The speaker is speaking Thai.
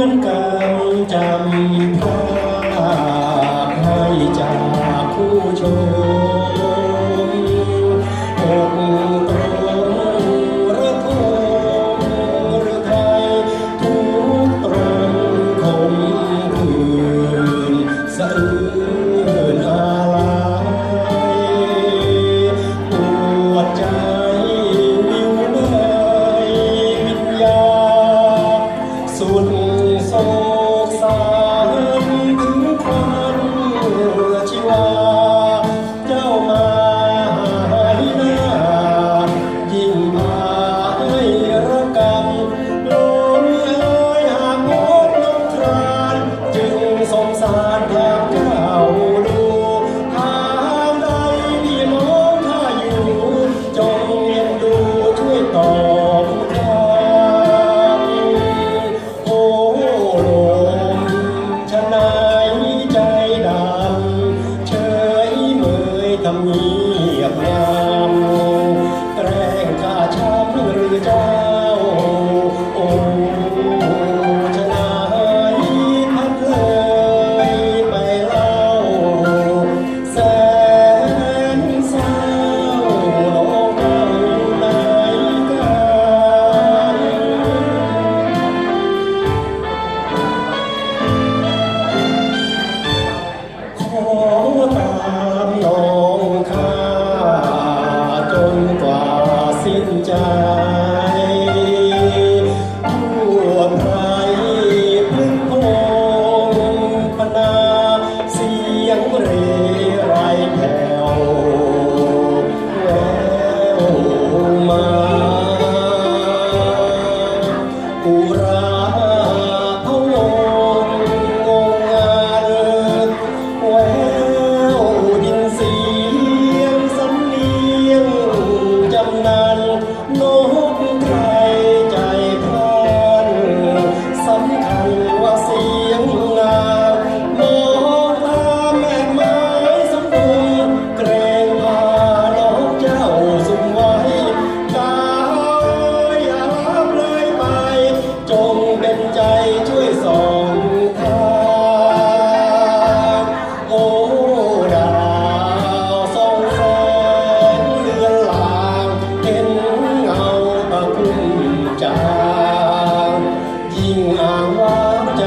มือนกรรมจำพลาให้จากผู้ชม também. อุ ความใจ